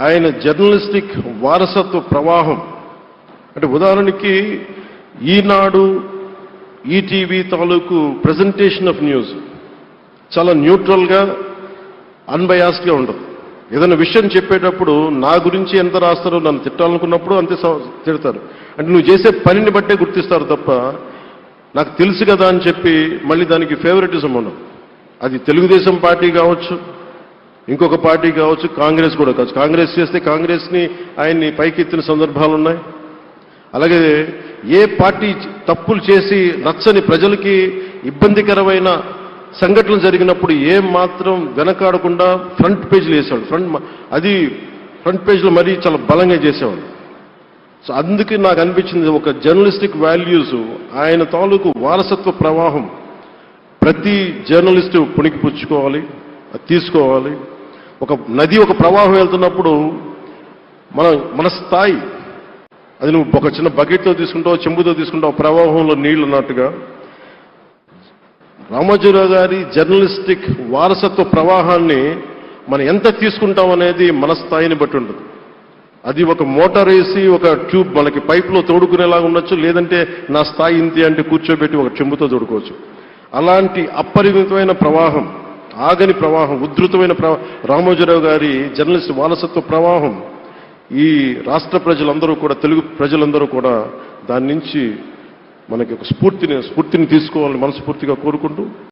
ఆయన జర్నలిస్టిక్ వారసత్వ ప్రవాహం. అంటే ఉదాహరణకి ఈనాడు ఈటీవీ తాలూకు ప్రజెంటేషన్ ఆఫ్ న్యూస్ చాలా న్యూట్రల్గా అన్బయాస్డ్గా ఉండదు. ఏదైనా విషయం చెప్పేటప్పుడు నా గురించి ఎంత రాస్తారో నన్ను తిట్టాలనుకున్నప్పుడు అంతే తిడతారు. అంటే నువ్వు చేసే పనిని బట్టే గుర్తిస్తారు తప్ప నాకు తెలుసు కదా అని చెప్పి మళ్ళీ దానికి ఫేవరెటిజం ఉండదు. అది తెలుగుదేశం పార్టీ కావచ్చు ఇంకొక పార్టీ కావచ్చు కాంగ్రెస్ కూడా కావచ్చు. కాంగ్రెస్ చేస్తే కాంగ్రెస్ని ఆయన్ని పైకెత్తిన సందర్భాలు ఉన్నాయి అలాగే ఏ పార్టీ తప్పులు చేసి నచ్చని ప్రజలకి ఇబ్బందికరమైన సంఘటనలు జరిగినప్పుడు ఏం మాత్రం వెనకాడకుండా ఫ్రంట్ పేజీలు వేసేవాడు ఫ్రంట్ అది ఫ్రంట్ పేజీలో మరీ చాలా బలంగా చేసేవాడు సో అందుకే నాకు అనిపించింది ఒక జర్నలిస్టిక్ వాల్యూస్ ఆయన తాలూకు వారసత్వ ప్రవాహం ప్రతి జర్నలిస్టు పుణికి పుచ్చుకోవాలి అది తీసుకోవాలి. ఒక నది ఒక ప్రవాహం వెళ్తున్నప్పుడు మన మన స్థాయి అది నువ్వు ఒక చిన్న బకెట్తో తీసుకుంటావు చెంబుతో తీసుకుంటావు ప్రవాహంలో నీళ్ళు ఉన్నట్టుగా. రామోజీరావు గారి జర్నలిస్టిక్ వారసత్వ ప్రవాహాన్ని మనం ఎంత తీసుకుంటాం అనేది మన స్థాయిని బట్టి ఉంటుంది. అది ఒక మోటార్ వేసి ఒక ట్యూబ్ మనకి పైప్లో తోడుకునేలాగా ఉండొచ్చు లేదంటే నా స్థాయి ఇంతే అంటే కూర్చోబెట్టి ఒక చెంబుతో తోడుకోవచ్చు. అలాంటి అపరిమితమైన ప్రవాహం ఆగని ప్రవాహం ఉధృతమైన ప్రవా రామోజీరావు గారి జర్నలిస్ట్ వారసత్వ ప్రవాహం. ఈ రాష్ట్ర ప్రజలందరూ కూడా తెలుగు ప్రజలందరూ కూడా దాని నుంచి మనకి ఒక స్ఫూర్తిని స్ఫూర్తిని తీసుకోవాలని మనస్ఫూర్తిగా కోరుకుంటూ